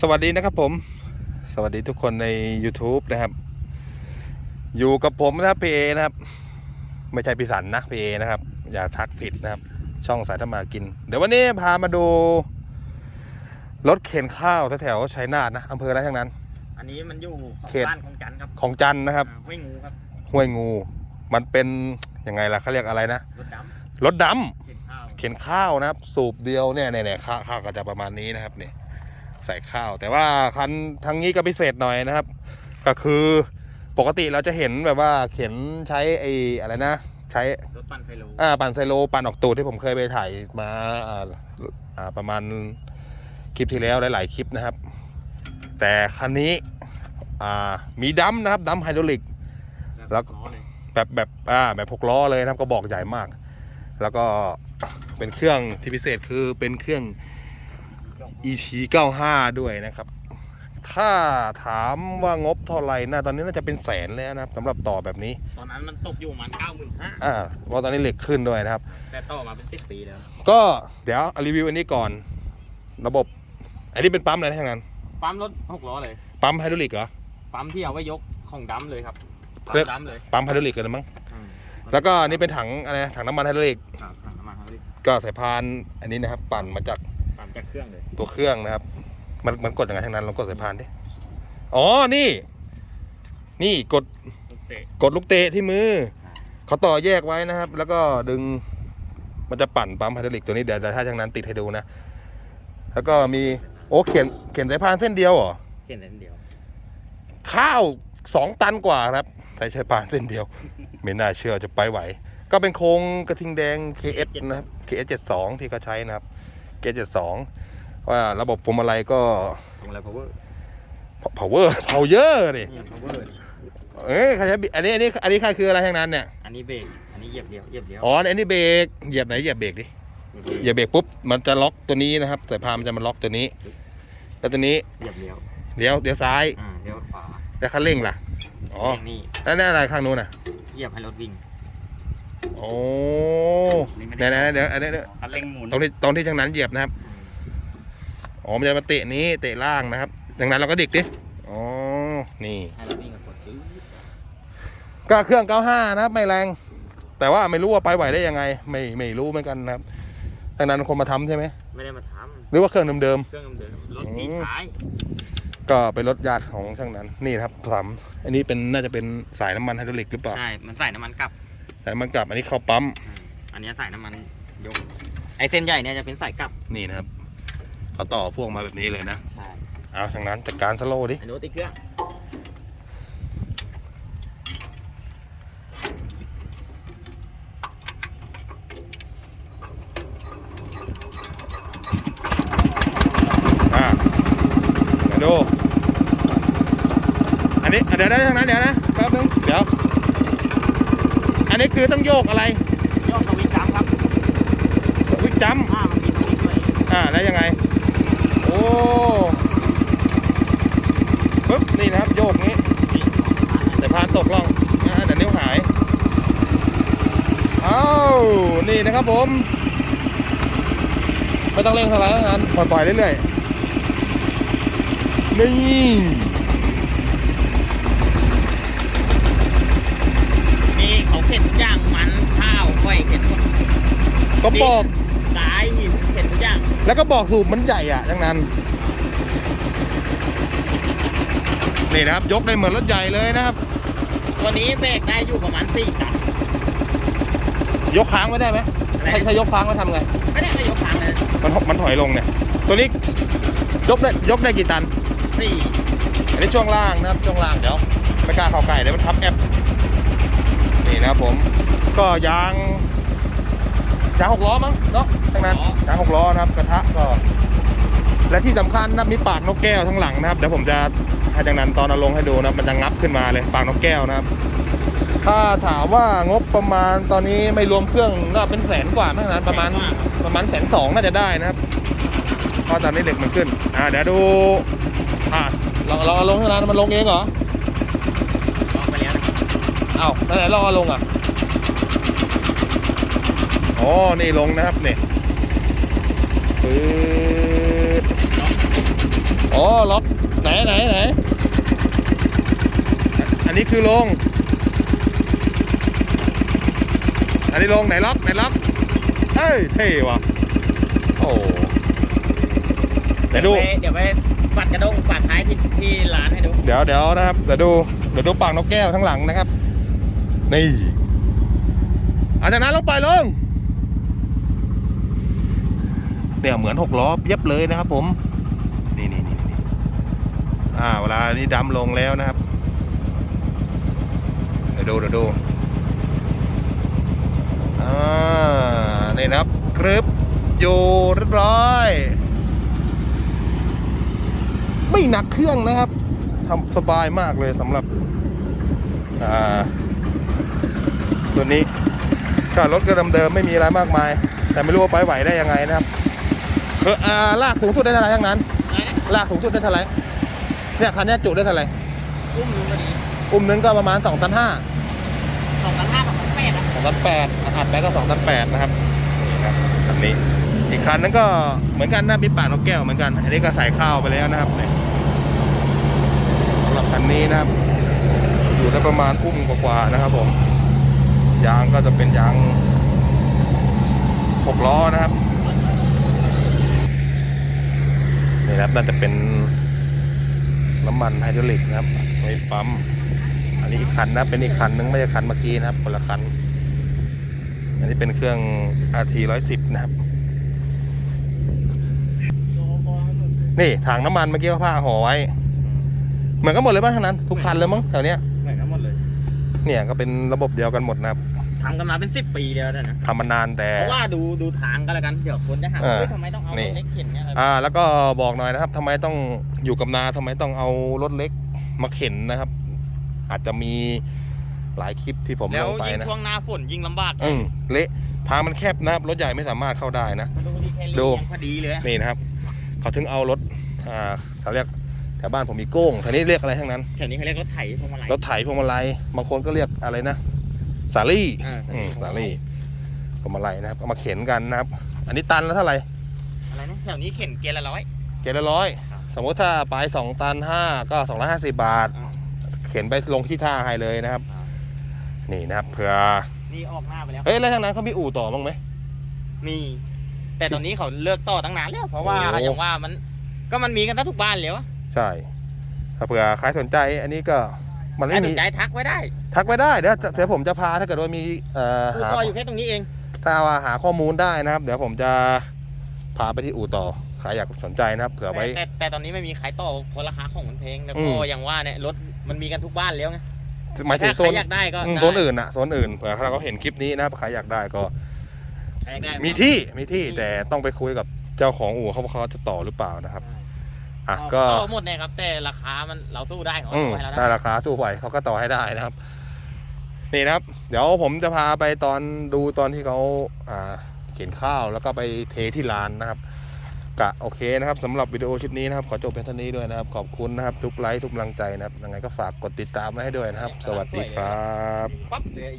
สวัสดีนะครับผม สวัสดีทุกคนใน YouTube นะครับ อยู่กับผมนะครับพีเอนะครับ ไม่ใช่พิสันนะพีเอนะครับ อย่าทักผิดนะครับ ช่องสายธรรมากิน เดี๋ยววันนี้พามาดู รถเข็นข้าวแถวๆชัยนาทนะอำเภออะไรทั้งนั้น อันนี้มันอยู่ของเขตบ้านของจันทร์ครับของจันทร์นะครับอ่าห้วยงูครับห้วยงู มันเป็นยังไงล่ะเขาเรียกอะไรนะรถดรถดำำเข็นข้าวเข็นข้าวนะครับ สูบเดียวเนี่ยเนี่ยเนี่ยข้าวข้าวก็จะประมาณนี้นะครับเนี่ย ใส่ข้าว แต่ว่าคันทางนี้ก็พิเศษหน่อยนะครับ ก็คือปกติเราจะเห็นแบบว่าเข็นใช้ไอ้อะไรนะ ใช้รถปั่นไฟโลอ่าปั่นไซโลปั่นออกตูดที่ผมเคยไปถ่ายมาอ่าอ่าประมาณคลิปที่แล้วหลาย ๆ คลิปนะครับ แต่คันนี้อ่ามีดัมนะครับดัมไฮดรอลิกแล้วล้อเลยแบบแบบอ่าแบบหกล้อเลยนะครับก็บอกใหญ่มาก แล้วก็เป็นเครื่องที่พิเศษคือเป็นเครื่อง ET 95ด้วยนะครับ ถ้าถามว่างบเท่าไหร่นะตอนนี้น่าจะเป็นแสนแล้วนะครับสำหรับต่อแบบนี้ ตอนนั้นมันตกอยู่ประมาณเก้าหมื่นห้าอ่าเพราะตอนนี้เหล็กขึ้นด้วยนะครับ แต่ต่อมาเป็นสิบปีแล้ว ก็เดี๋ยวเอารีวิวอันนี้ก่อน ระบบ อันนี้เป็นปั๊มอะไรทั้งนั้น ปั๊มรถหกล้อเลย ปั๊มไฮดรอลิกเหรอ ปั๊มที่เอาไว้ยกของดำเลยครับปั๊เรียมกดำเลยปั๊มไฮดรอลิกกันมั้ง อืมแล้วก็อันนี่เป็นถังอะไรนะถังน้ำมันไฮดรอลิก ครับถังน้ำมันครับพี่ก็สายพานอันนี้นะครับ ปั่นมาจากปั๊ม จากเครื่องเลย ตัวเครื่องนะครับ มันมันกดยังไงทั้งนั้นลองกดสายพานดิอ๋อนี่ นี่กดลูกเตะกดลูกเตะที่มือเขาต่อแยกไว้นะครับ แล้วก็ดึงมันจะปั่นปั๊มไฮดรอลิกตัวนี้เดี๋ยวถ้าทางนั้นติดให้ดูนะ แล้วก็มีโอ้เขียนเขียนสายพานเส้นเดียวเหรอเข็นแต่นิดเดียว ข้าวสองตันกว่าครับใช้สายพานเส้นเดียว ไม่น่าเชื่อจะไปไหว ก็เป็นโครงกระทิงแดง KS นะครับ KS 72ที่เขาใช้นะครับ KS 72ว่าระบบพวงมาลัยก็ตรงอะไร power power power ดินี่ power เอ้ยใครใช้บิอันนี้อันนี้อันนี้ใครคืออะไรทั้งนั้นเนี่ย อันนี้เบรก อันนี้เหยียบเดียว เหยียบเดียว อ๋อ อันนี้เบรก เหยียบไหนเหยียบเบรกดิ เหยียบเบรกปุ๊บ มันจะล็อกตัวนี้นะครับสายพานมันจะมาล็อกตัวนี้ แล้วตัวนี้เหยียบเดียวเลี้ยวเลี้ยวซ้าย อ่าเลี้ยวขวาแล้วคันเร่งล่ะ อ๋อ เร่งนี่ แล้วนั่นอะไรข้างนู้นน่ะ เหยียบให้รถวิ่ง โอ้นี่ไม่ เดี๋ยวได้เดี๋ยวเดี๋ยวอันนี้เดี๋ยวคันเร่งหมุนตรงที่ตรงที่ทางนั้นเหยียบนะครับอ๋อมันจะมาเตะนี้เตะล่างนะครับดังนั้นเราก็ดิกดิอ๋อนี่ให้รถวิ่งกับกดตื้อก็เครื่อง 95 นะครับ ไม่แรง แต่ว่าไม่รู้ว่าไปไหวได้ยังไง ไม่ไม่รู้เหมือนกันนะครับทางนั้นคนมาทำใช่ไหมไม่ได้มาทหรือว่าเครื่องเดิมำเครื่องเดิมๆรถตีท้ายๆ ก็เป็นรถญาติของช่างนั้นนี่นะครับสามอันนี้เป็นน่าจะเป็นสายน้ำมันไฮดรอลิกหรือเปล่า ใช่ มันใส่น้ำมันกลับ สายน้ำมันกลับอันนี้เข้าปั๊มอืม อันนี้ใส่น้ำมันยก ไอเส้นใหญ่เนี่ยจะเป็นสายกลับ นี่นะครับเขาต่อพ่วงมาแบบนี้เลยนะ ใช่เอาทางนั้นจัดการสโลว์ดิ อันนู้นติดเครื่อง อ่าเดี๋ยวดู อันนี้เดี๋ยวได้ทางนั้นเดี๋ยวนะแป๊บนึงเดี๋ยว อันนี้คือต้องโยกอะไร ยกสวิตช์จัมป์ครับวิกจัมป์อ่ามันมีสวิตช์ด้วยอ่าแล้วยังไง โอ้ปึ๊บนี่นะครับโยกงี้นี่ของท้ายแต่พานตกล่องอ่าเดี๋ยวนิ้วหายอ้าวนี่นะครับผมไม่ต้องเร่งเท่าไหร่ทั้งนั้นปล่อยๆเรื่อยๆนี่ มีเขาเข็นทุกอย่างมันข้าว ก้อยเข็นหมดก็บอกสายหินเข็นทุกอย่างแล้วก็บอกสูบมันใหญ่อะทั้งนั้น นี่นะครับ ยกได้เหมือนรถใหญ่เลยนะครับ ตัวนี้เบรกได้อยู่ประมาณสี่ตันยกค้างไว้ได้ไหมอะไรถ้าถ้ายกค้างแล้วทำไง ไม่ได้ขยกทางเลยมันมันถอยลงเนี่ย ตัวนี้ยกได้ยกได้กี่ตัน สี่อันนี้ช่วงล่างนะครับช่วงล่างเดี๋ยวไม่กล้าเข้าใกล้เดี๋ยวมันทับแอปนี่นะครับผม ก็ยาง ยางหกล้อมั้งเนาะทั้งนั้นยางหกล้อนะครับกระทะก็ และที่สำคัญนะครับมีปากนกแก้วทั้งหลังนะครับเดี๋ยวผมจะให้ดังนั้นตอนเอาลงให้ดูนะครับมันจะงับขึ้นมาเลยปากนกแก้วนะครับ ถ้าถามว่างบประมาณตอนนี้ไม่รวมเครื่องก็เป็นแสนกว่าไม่นานประมาณประมาณแสนสองน่าจะได้นะครับเพราะตอนนี้เหล็กมันขึ้นอ่าเดี๋ยวดูอ่าเราเราเอาลงเท่านั้นมันลงเองเหรอลองไปแล้วนะเอ้าไหนๆเราเอาลงอะ อ๋อ นี่ลงนะครับนี่ปืดอ๋อ ล็อก ไหนไหนไหน อันนี้คือลง อันนี้ลง ไหนล็อก ไหนล็อก เอ้ย เท่ว่ะ โอ้เดี๋ยวดูไปเดี๋ยวไปปัดกระด้งปัดท้ายที่ที่ร้านให้ดู เดี๋ยวเดี๋ยวนะครับ เดี๋ยวดู เดี๋ยวดูปากนกแก้วทั้งหลังนะครับ นี่อาจากนั้นลงไปลง เนี่ยเหมือนหกล้อเย็บเลยนะครับ ผม นี่นี่นี่นอ่าเวลานี้ดำลงแล้วนะครับเดี๋ยวดูเดี๋ยวดูอ่านี่นะครับกรึบอยู่เรียบร้อย ไม่หนักเครื่องนะครับทำสบายมากเลยสำหรับอ่าตัวนี้ก็รถก็เดิมๆไม่มีอะไรมากมาย แต่ไม่รู้ว่าไปไหวได้ยังไงนะครับ เคออ่าลากสูงสุดได้เท่าไหร่ทั้งนั้นอะไรนะลากสูงสุดได้เท่าไหร่เนี่ยคันเนี้ยจุได้เท่าไหร่อุ้มลุงก็ดีอุ้มนึงก็ประมาณ2ตันห้าสองพันห้าสองพันแปดอะสองตันแปดอัดไปก็2ตันแปดนะครับนี่ครับคันนี้ อีกคันนั้นก็เหมือนกันนะมีปากนกแก้วเหมือนกัน อันนี้ก็ใส่ข้าวไปแล้วนะครับนี่สำหรับคันนี้นะครับ อยู่ได้ประมาณอุ้มกว่าๆนะครับผมยางก็จะเป็นยางหกล้อนะครับ นี่นะครับ น่าจะเป็นน้ำมันไฮดรอลิกนะครับไว้ปั๊ม อันนี้อีกคันนะ เป็นอีกคันนึงไม่ใช่คันเมื่อกี้นะครับคนละคัน อันนี้เป็นเครื่อง RT 110 นะครับ นี่ถังน้ำมันเมื่อกี้เขาผ้าห่อไว้ เหมือนกันหมดเลยป่ะทั้งนั้น ทุกคันเลยมั้งแถวเนี้ยเหมือนกันหมดเลย เนี่ยก็เป็นระบบเดียวกันหมดนะครับ ทำกันมาเป็นสิบปีแล้วนะ ทำมานานแต่ เพราะว่าดูดูทางก็แล้วกัน เดี๋ยวคนจะหาเอว่าอเฮ้ยทำไมต้องเอานี่รถเล็กเข็นเนี่ยอ่า แล้วก็บอกหน่อยนะครับทำไมต้องอยู่กับนาทำไมต้องเอารถเล็กมาเข็นนะครับ อาจจะมีหลายคลิปที่ผมแล้ลวงไปยิ่งนะช่วงหน้าฝนยิ่งลำบากอืมเละทางมันแคบนะครับรถใหญ่ไม่สามารถเข้าได้นะดูดีแค่ดูเลี้ยงพอดีเลยนี่นะครับ เขาถึงเอารถอ่าเขาเรียกแถวบ้านผมมีโก้งแถวนี้เรียกอะไรทั้งนั้นแถวนี้เขาเรียกรถไถพวงมาลัยรถไถพวงมาลัยบางคนก็เรียกอะไรนะ สาลี่อ่าอืมพวงสามาลัยลี่พวงมาลัยนะครับเอามาเข็นกันนะครับ อันนี้ตันแล้วเท่าไหร่อะไรนะแถวนี้เข็นเกียร์ละร้อย เกณฑ์ละร้อยครับ สมมติถ้าไปสองตันห้าก็สองร้อยห้าสิบบาท อ่าเข็นไปลงที่ท่าให้เลยนะครับ อ่านี่นะครับเผื่อนี่ออกหน้าไปแล้ว เฮ้ยแล้วทางนั้นเขามีอู่ต่อบ้างไหม มี แต่ตอนนี้เขาเลิกต่อตั้งนานแล้ว เพราะว่าโอ้ อย่างว่ามันก็มันมีกันทุกบ้านแล้วอะใช่ถ้าเผื่อใครสนใจอันนี้ก็ มันใครไม่สมีนใจทักไว้ได้ทักไปได้เดี๋ยวเดี๋ยวผมจะพาถ้าเกิดว่ามีเอ่ออู่หาต่ออยู่แค่ตรงนี้เอง ถ้าว่าหาข้อมูลได้นะครับ เดี๋ยวผมจะพาไปที่อู่ต่อใครอยากสนใจนะครับเผื่อไว้ แต่แต่แต่ตอนนี้ไม่มีขายต่อเพราะราคาของมันแพงแล้วอืก็ม อย่างว่าเนี่ยรถมันมีกันทุกบ้านแล้วไงหมายถึงถ้าโซใครนอยากได้ก็อืมได้โซนอื่นอะโซนอื่นเผื่อถ้าเขาเห็นคลิปนี้นะครับใครอยากได้ก็ ใครอยากได้มีที่มีที่แต่ต้องไปคุยกับเจ้าของอู่เขาว่าเขาจะต่อหรือเปล่านะครับ อะเอาก็ต่อหมดเนี่ยครับแต่ราคามันเราสู้ได้ของอืมเราให้เราถ้าได้ราคาสู้ไหวเขาก็ต่อให้ได้นะครับ นี่นะครับ เดี๋ยวผมจะพาไปตอนดูตอนที่เขาอ่าเขียนข้าวแล้วก็ไปเทที่ลานนะครับกะโอเคนะครับสำหรับวิดีโอคลิปนี้นะครับ ขอจบเพียงเท่านี้ด้วยนะครับ ขอบคุณนะครับ ทุกไลค์ทุกกำลังใจนะครับยังไงก็ฝากกดติดตามไว้ให้ด้วยนะครับ สวัสดีครับปั๊บเลย